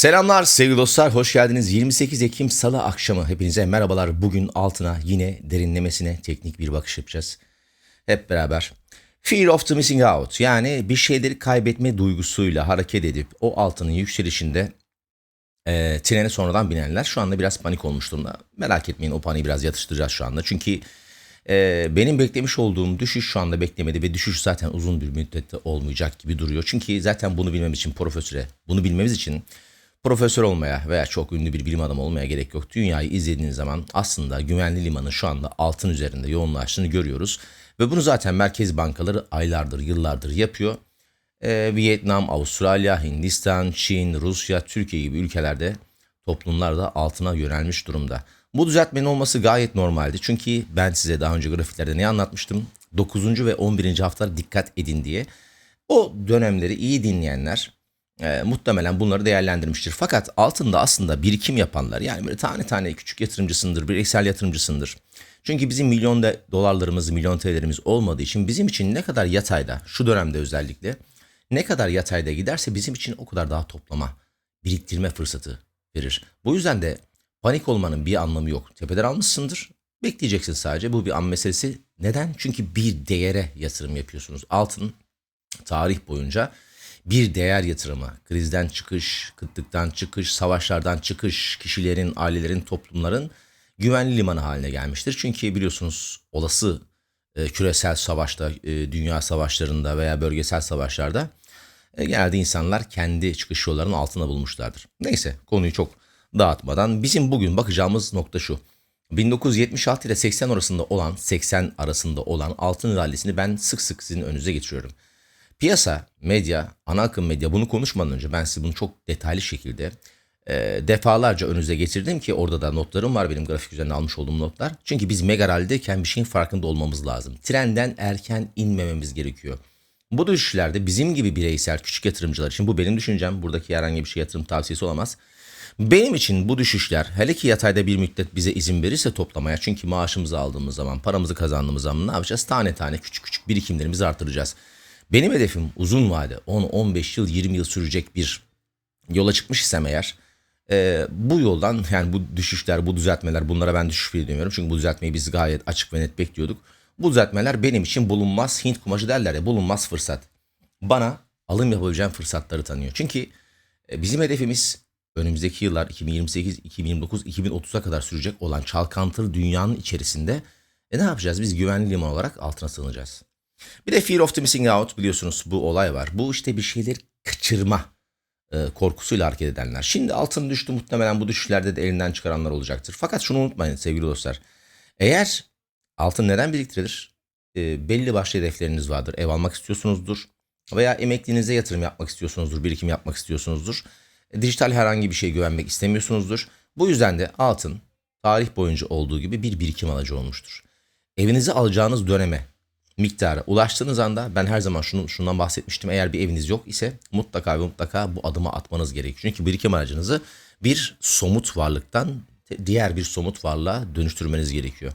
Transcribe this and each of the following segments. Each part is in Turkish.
Selamlar sevgili dostlar, hoş geldiniz. 28 Ekim Salı akşamı hepinize merhabalar. Bugün altına yine derinlemesine teknik bir bakış yapacağız. Hep beraber. Fear of the missing out yani bir şeyleri kaybetme duygusuyla hareket edip o altının yükselişinde e, trene sonradan binenler şu anda biraz panik olmuş durumda. Merak etmeyin o paniği biraz yatıştıracağız şu anda. Çünkü e, benim beklemiş olduğum düşüş şu anda beklemedi ve düşüş zaten uzun bir müddette olmayacak gibi duruyor. Çünkü zaten bunu bilmem için profesöre, bunu bilmemiz için profesör olmaya veya çok ünlü bir bilim adamı olmaya gerek yok. Dünyayı izlediğiniz zaman aslında güvenli limanın şu anda altın üzerinde yoğunlaştığını görüyoruz. Ve bunu zaten merkez bankaları aylardır, yıllardır yapıyor. Ee, Vietnam, Avustralya, Hindistan, Çin, Rusya, Türkiye gibi ülkelerde toplumlar da altına yönelmiş durumda. Bu düzeltmenin olması gayet normaldi. Çünkü ben size daha önce grafiklerde ne anlatmıştım? 9. ve 11. haftalar dikkat edin diye. O dönemleri iyi dinleyenler e, muhtemelen bunları değerlendirmiştir. Fakat altında aslında birikim yapanlar yani böyle tane tane küçük yatırımcısındır, bireysel yatırımcısındır. Çünkü bizim milyon de dolarlarımız, milyon TL'lerimiz olmadığı için bizim için ne kadar yatayda, şu dönemde özellikle ne kadar yatayda giderse bizim için o kadar daha toplama, biriktirme fırsatı verir. Bu yüzden de panik olmanın bir anlamı yok. Tepeden almışsındır, bekleyeceksin sadece. Bu bir an meselesi. Neden? Çünkü bir değere yatırım yapıyorsunuz. Altın tarih boyunca bir değer yatırımı, krizden çıkış, kıtlıktan çıkış, savaşlardan çıkış, kişilerin, ailelerin, toplumların güvenli limanı haline gelmiştir. Çünkü biliyorsunuz olası e, küresel savaşta, e, dünya savaşlarında veya bölgesel savaşlarda e, genelde insanlar kendi çıkış yollarının altına bulmuşlardır. Neyse konuyu çok dağıtmadan bizim bugün bakacağımız nokta şu. 1976 ile 80 arasında olan 80 arasında olan altın rallisini ben sık sık sizin önünüze getiriyorum. Piyasa, medya, ana akım medya bunu konuşmadan önce ben size bunu çok detaylı şekilde e, defalarca önünüze getirdim ki orada da notlarım var benim grafik üzerine almış olduğum notlar. Çünkü biz mega rallideyken bir şeyin farkında olmamız lazım. Trenden erken inmememiz gerekiyor. Bu düşüşlerde bizim gibi bireysel küçük yatırımcılar için bu benim düşüncem. Buradaki herhangi bir şey yatırım tavsiyesi olamaz. Benim için bu düşüşler hele ki yatayda bir müddet bize izin verirse toplamaya çünkü maaşımızı aldığımız zaman paramızı kazandığımız zaman ne yapacağız? Tane tane küçük küçük birikimlerimizi artıracağız. Benim hedefim uzun vade 10-15 yıl 20 yıl sürecek bir yola çıkmış isem eğer e, bu yoldan yani bu düşüşler bu düzeltmeler bunlara ben düşüş bile demiyorum. Çünkü bu düzeltmeyi biz gayet açık ve net bekliyorduk. Bu düzeltmeler benim için bulunmaz Hint kumaşı derler ya bulunmaz fırsat. Bana alım yapabileceğim fırsatları tanıyor. Çünkü e, bizim hedefimiz önümüzdeki yıllar 2028, 2029, 2030'a kadar sürecek olan çalkantılı dünyanın içerisinde e ne yapacağız? Biz güvenli liman olarak altına sığınacağız. Bir de fear of the missing out biliyorsunuz bu olay var. Bu işte bir şeyleri kaçırma e, korkusuyla hareket edenler. Şimdi altın düştü muhtemelen bu düşüşlerde de elinden çıkaranlar olacaktır. Fakat şunu unutmayın sevgili dostlar. Eğer altın neden biriktirilir? E, belli başlı hedefleriniz vardır. Ev almak istiyorsunuzdur. Veya emekliliğinize yatırım yapmak istiyorsunuzdur. Birikim yapmak istiyorsunuzdur. E, dijital herhangi bir şeye güvenmek istemiyorsunuzdur. Bu yüzden de altın tarih boyunca olduğu gibi bir birikim aracı olmuştur. Evinizi alacağınız döneme miktara ulaştığınız anda ben her zaman şunu, şundan bahsetmiştim. Eğer bir eviniz yok ise mutlaka ve mutlaka bu adımı atmanız gerekiyor. Çünkü birikim aracınızı bir somut varlıktan diğer bir somut varlığa dönüştürmeniz gerekiyor.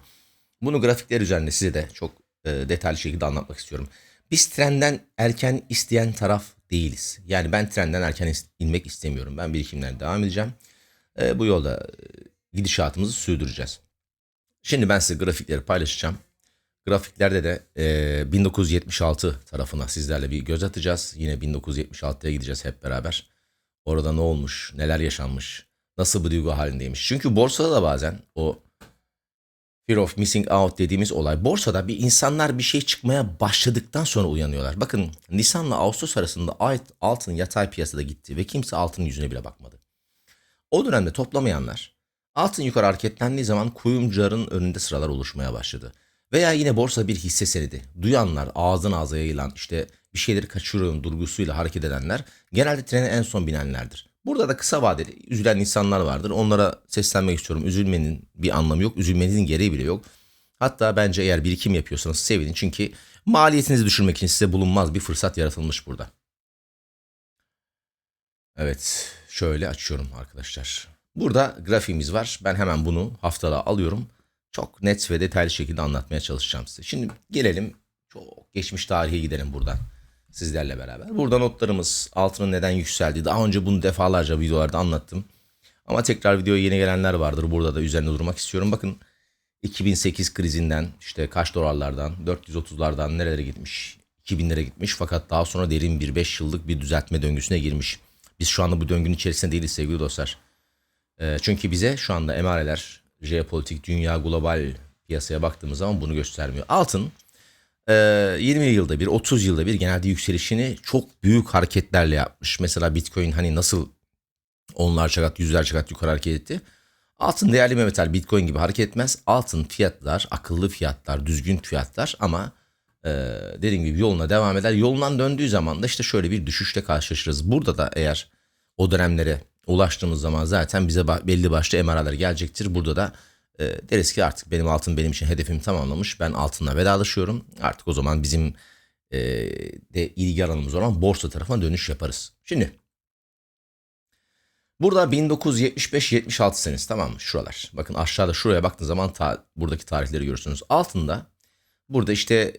Bunu grafikler üzerinde size de çok e, detaylı şekilde anlatmak istiyorum. Biz trenden erken isteyen taraf değiliz. Yani ben trenden erken inmek istemiyorum. Ben birikimlerine devam edeceğim. E, bu yolda e, gidişatımızı sürdüreceğiz. Şimdi ben size grafikleri paylaşacağım. Grafiklerde de e, 1976 tarafına sizlerle bir göz atacağız. Yine 1976'ya gideceğiz hep beraber. Orada ne olmuş, neler yaşanmış, nasıl bir duygu halindeymiş. Çünkü borsada da bazen o fear of missing out dediğimiz olay. Borsada bir insanlar bir şey çıkmaya başladıktan sonra uyanıyorlar. Bakın Nisan'la Ağustos arasında altın yatay piyasada gitti ve kimse altının yüzüne bile bakmadı. O dönemde toplamayanlar altın yukarı hareketlendiği zaman kuyumcuların önünde sıralar oluşmaya başladı. Veya yine borsa bir hisse senedi. Duyanlar, ağzın ağza yayılan, işte bir şeyleri kaçırıyorum durgusuyla hareket edenler genelde trene en son binenlerdir. Burada da kısa vadeli üzülen insanlar vardır. Onlara seslenmek istiyorum. Üzülmenin bir anlamı yok. Üzülmenin gereği bile yok. Hatta bence eğer birikim yapıyorsanız sevinin. Çünkü maliyetinizi düşürmek için size bulunmaz bir fırsat yaratılmış burada. Evet şöyle açıyorum arkadaşlar. Burada grafiğimiz var. Ben hemen bunu haftalığa alıyorum çok net ve detaylı şekilde anlatmaya çalışacağım size. Şimdi gelelim çok geçmiş tarihe gidelim buradan. sizlerle beraber. Burada notlarımız altının neden yükseldiği. Daha önce bunu defalarca videolarda anlattım. Ama tekrar videoya yeni gelenler vardır. Burada da üzerine durmak istiyorum. Bakın 2008 krizinden işte kaç dolarlardan 430'lardan nerelere gitmiş 2000'lere gitmiş fakat daha sonra derin bir 5 yıllık bir düzeltme döngüsüne girmiş. Biz şu anda bu döngünün içerisinde değiliz sevgili dostlar. Ee, çünkü bize şu anda emareler, jeopolitik, dünya, global piyasaya baktığımız zaman bunu göstermiyor. Altın e, 20 yılda bir, 30 yılda bir genelde yükselişini çok büyük hareketlerle yapmış. Mesela Bitcoin hani nasıl onlarca kat, yüzlerce kat yukarı hareket etti. Altın değerli bir metal Bitcoin gibi hareket etmez. Altın fiyatlar, akıllı fiyatlar, düzgün fiyatlar ama e, dediğim gibi yoluna devam eder. Yolundan döndüğü zaman da işte şöyle bir düşüşle karşılaşırız. Burada da eğer o dönemlere ulaştığımız zaman zaten bize belli başlı emaralar gelecektir. Burada da e, deriz ki artık benim altın benim için hedefimi tamamlamış. Ben altınla vedalaşıyorum. Artık o zaman bizim e, de ilgi alanımız olan borsa tarafına dönüş yaparız. Şimdi Burada 1975-76 senesi tamam mı? Şuralar. Bakın aşağıda şuraya baktığınız zaman ta- buradaki tarihleri görürsünüz. Altında burada işte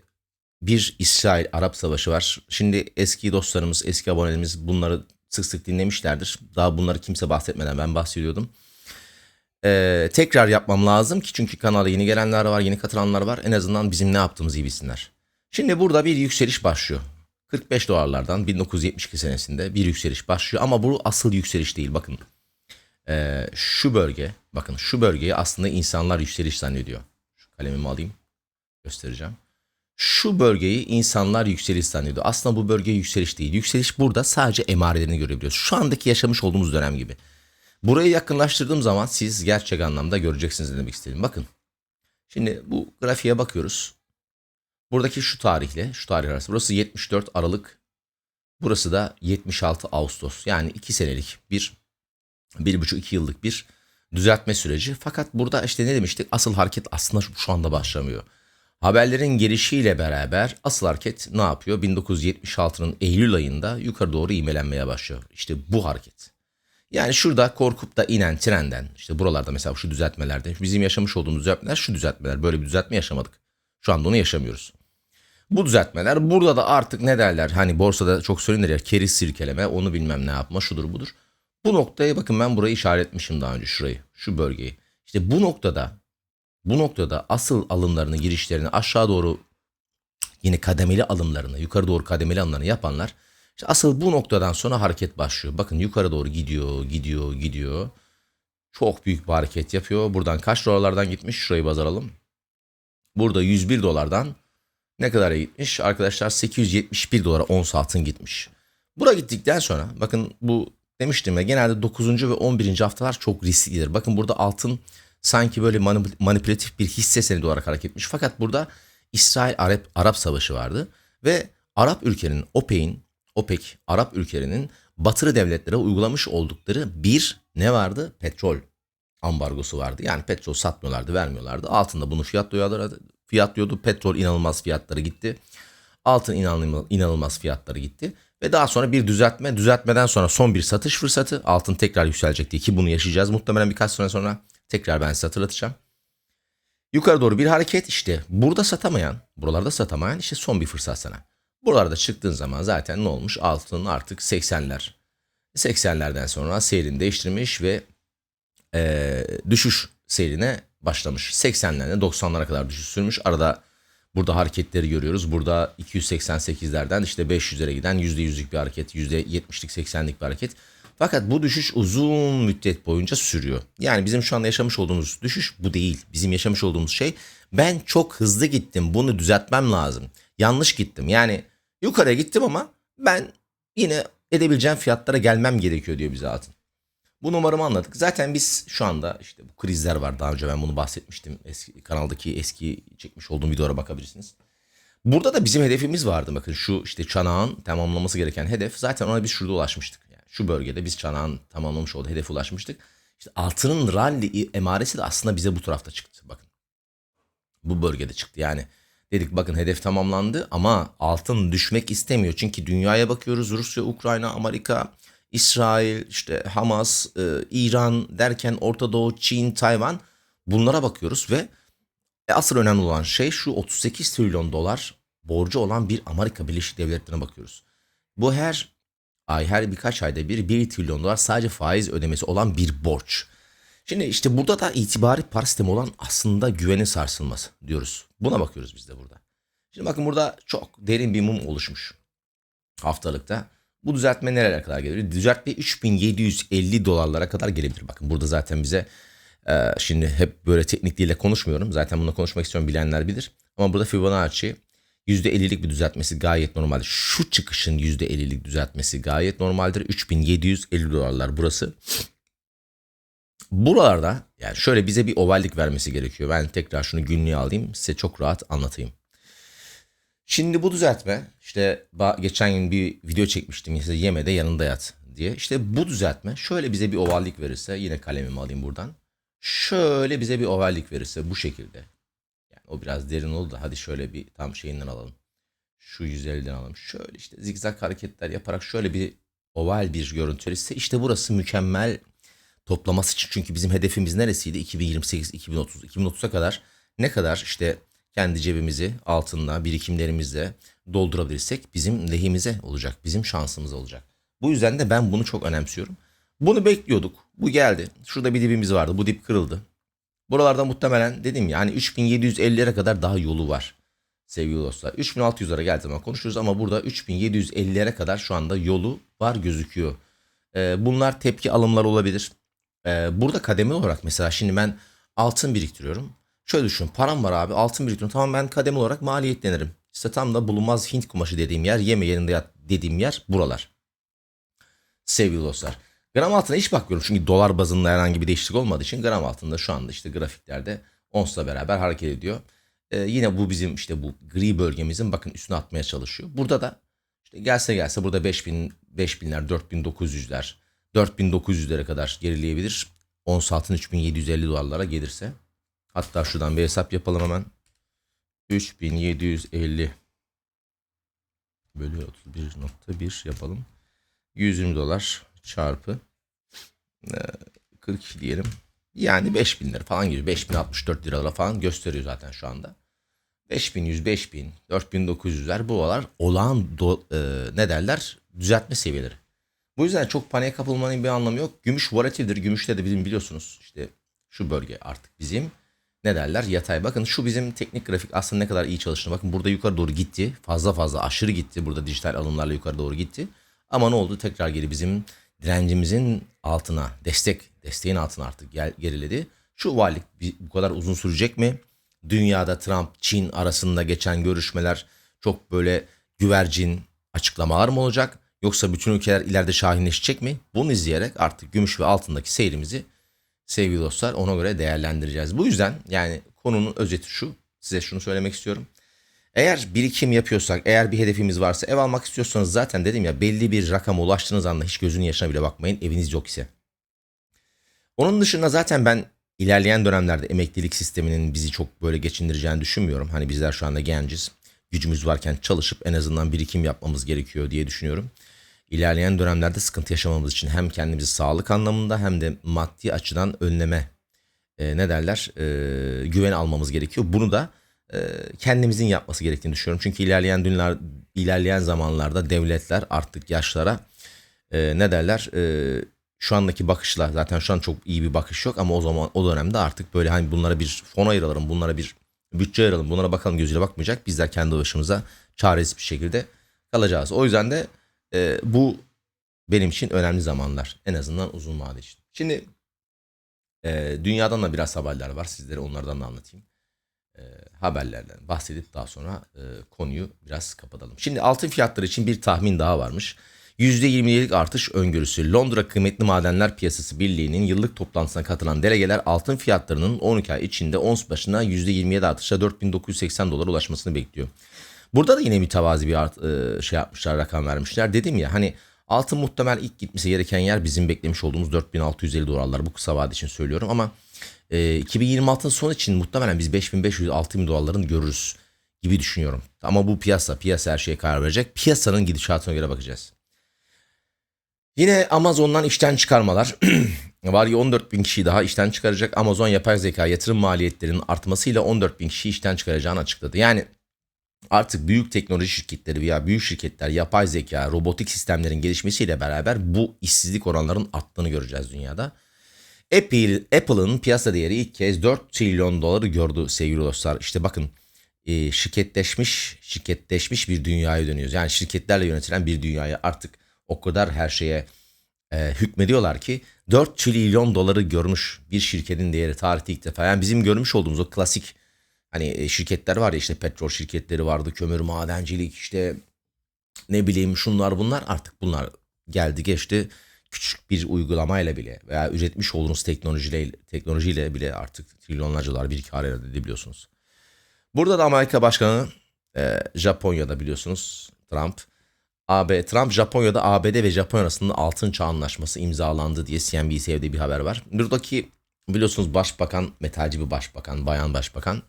bir İsrail-Arap savaşı var. Şimdi eski dostlarımız, eski abonelerimiz bunları sık sık dinlemişlerdir. Daha bunları kimse bahsetmeden ben bahsediyordum. Ee, tekrar yapmam lazım ki çünkü kanala yeni gelenler var, yeni katılanlar var. En azından bizim ne yaptığımızı iyi bilsinler. Şimdi burada bir yükseliş başlıyor. 45 dolarlardan 1972 senesinde bir yükseliş başlıyor ama bu asıl yükseliş değil bakın. Ee, şu bölge bakın şu bölgeyi aslında insanlar yükseliş zannediyor. Şu kalemimi alayım göstereceğim. Şu bölgeyi insanlar yükseliş zannediyor. Aslında bu bölge yükseliş değil. Yükseliş burada sadece emarelerini görebiliyoruz. Şu andaki yaşamış olduğumuz dönem gibi. Burayı yakınlaştırdığım zaman siz gerçek anlamda göreceksiniz demek istedim. Bakın. Şimdi bu grafiğe bakıyoruz. Buradaki şu tarihle şu tarih arası. Burası 74 Aralık. Burası da 76 Ağustos. Yani 2 senelik bir, bir buçuk iki yıllık bir düzeltme süreci. Fakat burada işte ne demiştik? Asıl hareket aslında şu anda başlamıyor. Haberlerin gelişiyle beraber asıl hareket ne yapıyor? 1976'nın Eylül ayında yukarı doğru imelenmeye başlıyor. İşte bu hareket. Yani şurada korkup da inen trenden işte buralarda mesela şu düzeltmelerde bizim yaşamış olduğumuz düzeltmeler şu düzeltmeler böyle bir düzeltme yaşamadık. Şu anda onu yaşamıyoruz. Bu düzeltmeler burada da artık ne derler hani borsada çok söylenir ya keriz sirkeleme onu bilmem ne yapma şudur budur. Bu noktaya bakın ben burayı işaretmişim daha önce şurayı şu bölgeyi. İşte bu noktada bu noktada asıl alımlarını girişlerini aşağı doğru yine kademeli alımlarını yukarı doğru kademeli alımlarını yapanlar işte asıl bu noktadan sonra hareket başlıyor. Bakın yukarı doğru gidiyor gidiyor gidiyor. Çok büyük bir hareket yapıyor. Buradan kaç dolarlardan gitmiş şurayı baz alalım. Burada 101 dolardan ne kadara gitmiş? Arkadaşlar 871 dolara ons altın gitmiş. Bura gittikten sonra bakın bu demiştim ya genelde 9. ve 11. haftalar çok risklidir. Bakın burada altın sanki böyle manip- manipülatif bir hisse senedi olarak hareket etmiş. Fakat burada İsrail-Arap Arap Savaşı vardı ve Arap ülkenin OPEC'in OPEC Arap ülkelerinin batılı devletlere uygulamış oldukları bir ne vardı? Petrol ambargosu vardı. Yani petrol satmıyorlardı, vermiyorlardı. Altında bunu fiyatlıyorlardı. Fiyatlıyordu. Petrol inanılmaz fiyatları gitti. Altın inanılmaz, inanılmaz fiyatları gitti. Ve daha sonra bir düzeltme. Düzeltmeden sonra son bir satış fırsatı. Altın tekrar yükselecekti ki bunu yaşayacağız. Muhtemelen birkaç sene sonra tekrar ben size hatırlatacağım. Yukarı doğru bir hareket işte. Burada satamayan, buralarda satamayan işte son bir fırsat sana. Buralarda çıktığın zaman zaten ne olmuş? Altın artık 80'ler. 80'lerden sonra seyrini değiştirmiş ve eee, düşüş seyrine başlamış. 80'lerden 90'lara kadar düşüş sürmüş. Arada burada hareketleri görüyoruz. Burada 288'lerden işte 500'lere giden %100'lük bir hareket, %70'lik 80'lik bir hareket. Fakat bu düşüş uzun müddet boyunca sürüyor. Yani bizim şu anda yaşamış olduğumuz düşüş bu değil. Bizim yaşamış olduğumuz şey ben çok hızlı gittim bunu düzeltmem lazım. Yanlış gittim. Yani yukarıya gittim ama ben yine edebileceğim fiyatlara gelmem gerekiyor diyor bize altın. Bu numaramı anladık. Zaten biz şu anda işte bu krizler var. Daha önce ben bunu bahsetmiştim. Eski, kanaldaki eski çekmiş olduğum videolara bakabilirsiniz. Burada da bizim hedefimiz vardı. Bakın şu işte çanağın tamamlaması gereken hedef. Zaten ona biz şurada ulaşmıştık. Şu bölgede biz çanağın tamamlamış olduğu hedefe ulaşmıştık. İşte altının rally emaresi de aslında bize bu tarafta çıktı. Bakın. Bu bölgede çıktı. Yani dedik bakın hedef tamamlandı ama altın düşmek istemiyor. Çünkü dünyaya bakıyoruz. Rusya, Ukrayna, Amerika, İsrail, işte Hamas, e, İran derken Orta Doğu, Çin, Tayvan bunlara bakıyoruz ve e, asıl önemli olan şey şu 38 trilyon dolar borcu olan bir Amerika Birleşik Devletleri'ne bakıyoruz. Bu her ay her birkaç ayda bir 1 trilyon dolar sadece faiz ödemesi olan bir borç. Şimdi işte burada da itibari para sistemi olan aslında güvenin sarsılması diyoruz. Buna bakıyoruz biz de burada. Şimdi bakın burada çok derin bir mum oluşmuş haftalıkta. Bu düzeltme nerelere kadar gelir? Düzeltme 3750 dolarlara kadar gelebilir. Bakın burada zaten bize e, şimdi hep böyle teknik dille konuşmuyorum. Zaten bunu konuşmak istiyorum bilenler bilir. Ama burada Fibonacci %50'lik bir düzeltmesi gayet normal. Şu çıkışın %50'lik düzeltmesi gayet normaldir. 3750 dolarlar burası. Buralarda yani şöyle bize bir ovallik vermesi gerekiyor. Ben tekrar şunu günlüğe alayım size çok rahat anlatayım. Şimdi bu düzeltme işte geçen gün bir video çekmiştim size yeme de yanında yat diye. İşte bu düzeltme şöyle bize bir ovallik verirse yine kalemimi alayım buradan. Şöyle bize bir ovallik verirse bu şekilde. O biraz derin oldu da hadi şöyle bir tam şeyinden alalım. Şu 150'den alalım. Şöyle işte zigzag hareketler yaparak şöyle bir oval bir görüntü verirse işte burası mükemmel toplaması için. Çünkü bizim hedefimiz neresiydi? 2028, 2030, 2030'a kadar ne kadar işte kendi cebimizi altınla, birikimlerimizle doldurabilirsek bizim lehimize olacak, bizim şansımız olacak. Bu yüzden de ben bunu çok önemsiyorum. Bunu bekliyorduk. Bu geldi. Şurada bir dibimiz vardı. Bu dip kırıldı. Buralarda muhtemelen dedim yani 3750'lere kadar daha yolu var sevgili dostlar. 3600'lere geldiği zaman konuşuruz ama burada 3750'lere kadar şu anda yolu var gözüküyor. Ee, bunlar tepki alımlar olabilir. Ee, burada kademe olarak mesela şimdi ben altın biriktiriyorum. Şöyle düşün param var abi altın biriktiriyorum tamam ben kademe olarak maliyetlenirim. İşte tam da bulunmaz Hint kumaşı dediğim yer yeme yerinde yat dediğim yer buralar. Sevgili dostlar. Gram altına hiç bakmıyorum çünkü dolar bazında herhangi bir değişiklik olmadığı için gram altında şu anda işte grafiklerde onsla beraber hareket ediyor. Ee, yine bu bizim işte bu gri bölgemizin bakın üstüne atmaya çalışıyor. Burada da işte gelse gelse burada 5000 5000'ler 4900'ler 4900'lere kadar gerileyebilir. Ons altın 3750 dolarlara gelirse. Hatta şuradan bir hesap yapalım hemen. 3750 bölü 31.1 yapalım. 120 dolar çarpı 42 diyelim. Yani 5000 lira falan gibi 5064 liralara falan gösteriyor zaten şu anda. 5100, 5000, 4900'ler bu olalar olağan do, e, ne derler düzeltme seviyeleri. Bu yüzden çok paniğe kapılmanın bir anlamı yok. Gümüş volatildir. Gümüşte de bizim biliyorsunuz işte şu bölge artık bizim ne derler yatay. Bakın şu bizim teknik grafik aslında ne kadar iyi çalıştığını bakın burada yukarı doğru gitti. Fazla fazla aşırı gitti. Burada dijital alımlarla yukarı doğru gitti. Ama ne oldu? Tekrar geri bizim direncimizin altına destek desteğin altına artık gel, geriledi. Şu varlık bu kadar uzun sürecek mi? Dünyada Trump Çin arasında geçen görüşmeler çok böyle güvercin açıklamalar mı olacak? Yoksa bütün ülkeler ileride şahinleşecek mi? Bunu izleyerek artık gümüş ve altındaki seyrimizi sevgili dostlar ona göre değerlendireceğiz. Bu yüzden yani konunun özeti şu. Size şunu söylemek istiyorum. Eğer birikim yapıyorsak, eğer bir hedefimiz varsa ev almak istiyorsanız zaten dedim ya belli bir rakama ulaştığınız anda hiç gözünün yaşına bile bakmayın eviniz yok ise. Onun dışında zaten ben ilerleyen dönemlerde emeklilik sisteminin bizi çok böyle geçindireceğini düşünmüyorum. Hani bizler şu anda genciz. Gücümüz varken çalışıp en azından birikim yapmamız gerekiyor diye düşünüyorum. İlerleyen dönemlerde sıkıntı yaşamamız için hem kendimizi sağlık anlamında hem de maddi açıdan önleme e, ne derler e, güven almamız gerekiyor. Bunu da kendimizin yapması gerektiğini düşünüyorum. Çünkü ilerleyen dünler, ilerleyen zamanlarda devletler artık yaşlara e, ne derler e, şu andaki bakışla zaten şu an çok iyi bir bakış yok ama o zaman o dönemde artık böyle hani bunlara bir fon ayıralım, bunlara bir bütçe ayıralım, bunlara bakalım gözüyle bakmayacak. Bizler kendi başımıza çaresiz bir şekilde kalacağız. O yüzden de e, bu benim için önemli zamanlar. En azından uzun vade için. Şimdi e, dünyadan da biraz haberler var. Sizlere onlardan da anlatayım. E, haberlerden bahsedip daha sonra e, konuyu biraz kapatalım. Şimdi altın fiyatları için bir tahmin daha varmış. %27'lik artış öngörüsü Londra Kıymetli Madenler Piyasası Birliği'nin yıllık toplantısına katılan delegeler altın fiyatlarının 12 ay içinde ons başına %27 artışa 4980 dolar ulaşmasını bekliyor. Burada da yine mütevazi bir art, e, şey yapmışlar, rakam vermişler. Dedim ya hani altın muhtemel ilk gitmesi gereken yer bizim beklemiş olduğumuz 4650 dolarlar. Bu kısa vade için söylüyorum ama e, 2026'ın son için muhtemelen biz 5500-6000 dolarların görürüz gibi düşünüyorum. Ama bu piyasa, piyasa her şeye karar verecek. Piyasanın gidişatına göre bakacağız. Yine Amazon'dan işten çıkarmalar. Var ya 14 bin kişi daha işten çıkaracak. Amazon yapay zeka yatırım maliyetlerinin artmasıyla 14 bin kişi işten çıkaracağını açıkladı. Yani Artık büyük teknoloji şirketleri veya büyük şirketler yapay zeka, robotik sistemlerin gelişmesiyle beraber bu işsizlik oranlarının arttığını göreceğiz dünyada. Apple, Apple'ın piyasa değeri ilk kez 4 trilyon doları gördü sevgili dostlar. İşte bakın e, şirketleşmiş şirketleşmiş bir dünyaya dönüyoruz. Yani şirketlerle yönetilen bir dünyaya artık o kadar her şeye e, hükmediyorlar ki 4 trilyon doları görmüş bir şirketin değeri tarihte ilk defa. Yani bizim görmüş olduğumuz o klasik hani e, şirketler var ya işte petrol şirketleri vardı, kömür, madencilik işte ne bileyim şunlar bunlar artık bunlar geldi geçti. Küçük bir uygulamayla bile veya üretmiş olduğunuz teknolojiyle, teknolojiyle bile artık trilyonlarca dolar bir kar elde edebiliyorsunuz. Burada da Amerika Başkanı e, Japonya'da biliyorsunuz Trump. AB Trump Japonya'da ABD ve Japonya arasında altın çağ anlaşması imzalandı diye CNBC'de bir haber var. Buradaki biliyorsunuz başbakan metalci bir başbakan, bayan başbakan.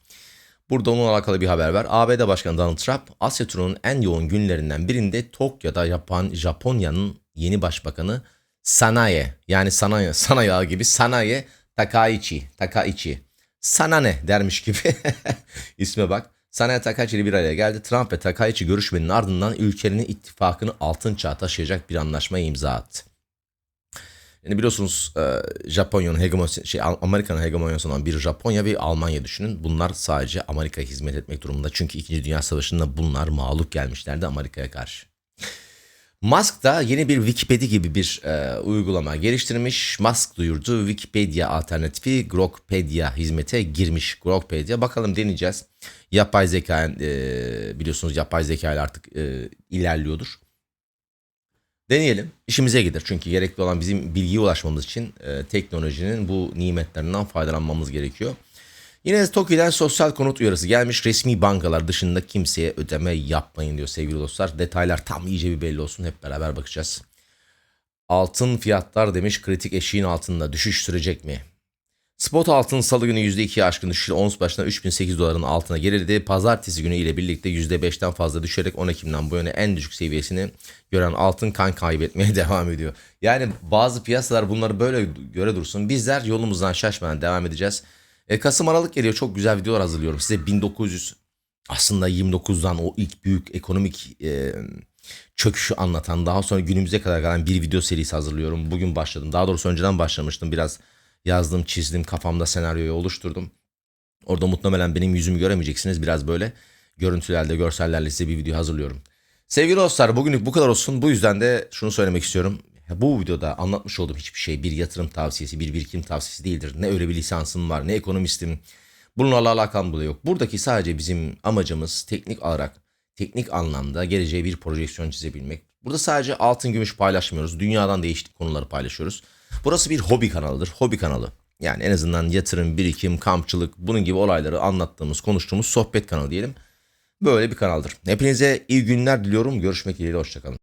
Burada onunla alakalı bir haber var. ABD Başkanı Donald Trump Asya turunun en yoğun günlerinden birinde Tokyo'da yapan Japonya'nın yeni başbakanı Sanae yani Sanae, Sanae gibi Sanae Takaichi, Takaichi. Sana ne dermiş gibi isme bak. Sanae Takaichi ile bir araya geldi. Trump ve Takaichi görüşmenin ardından ülkenin ittifakını altın çağa taşıyacak bir anlaşmaya imza attı. Yani biliyorsunuz e, Japonya'nın hegemonyası, şey Amerika'nın hegemonyası olan bir Japonya ve Almanya düşünün. Bunlar sadece Amerika'ya hizmet etmek durumunda. Çünkü 2. Dünya Savaşı'nda bunlar mağlup gelmişlerdi Amerika'ya karşı. Musk da yeni bir Wikipedia gibi bir e, uygulama geliştirmiş. Musk duyurdu Wikipedia alternatifi Grokpedia hizmete girmiş. Grokpedia bakalım deneyeceğiz. Yapay zeka e, biliyorsunuz yapay zeka artık e, ilerliyordur. Deneyelim. İşimize gider. Çünkü gerekli olan bizim bilgiye ulaşmamız için e, teknolojinin bu nimetlerinden faydalanmamız gerekiyor. Yine TOKİ'den sosyal konut uyarısı gelmiş. Resmi bankalar dışında kimseye ödeme yapmayın diyor sevgili dostlar. Detaylar tam iyice bir belli olsun. Hep beraber bakacağız. Altın fiyatlar demiş kritik eşiğin altında düşüş sürecek mi? Spot altın salı günü %2'ye aşkın düşüşle ons başına 3008 doların altına geriledi. Pazartesi günü ile birlikte %5'ten fazla düşerek 10 Ekim'den bu yana en düşük seviyesini gören altın kan kaybetmeye devam ediyor. Yani bazı piyasalar bunları böyle göre dursun. Bizler yolumuzdan şaşmadan devam edeceğiz. E, Kasım Aralık geliyor. Çok güzel videolar hazırlıyorum. Size 1900 aslında 29'dan o ilk büyük ekonomik e, çöküşü anlatan daha sonra günümüze kadar gelen bir video serisi hazırlıyorum. Bugün başladım. Daha doğrusu önceden başlamıştım. Biraz yazdım, çizdim, kafamda senaryoyu oluşturdum. Orada muhtemelen benim yüzümü göremeyeceksiniz. Biraz böyle görüntülerle, görsellerle size bir video hazırlıyorum. Sevgili dostlar bugünlük bu kadar olsun. Bu yüzden de şunu söylemek istiyorum. Bu videoda anlatmış olduğum hiçbir şey bir yatırım tavsiyesi, bir birikim tavsiyesi değildir. Ne öyle bir lisansım var, ne ekonomistim. Bunlarla alakam bile yok. Buradaki sadece bizim amacımız teknik olarak, teknik anlamda geleceğe bir projeksiyon çizebilmek. Burada sadece altın gümüş paylaşmıyoruz. Dünyadan değişik konuları paylaşıyoruz. Burası bir hobi kanalıdır. Hobi kanalı. Yani en azından yatırım, birikim, kampçılık bunun gibi olayları anlattığımız, konuştuğumuz sohbet kanalı diyelim. Böyle bir kanaldır. Hepinize iyi günler diliyorum. Görüşmek dileğiyle. Hoşçakalın.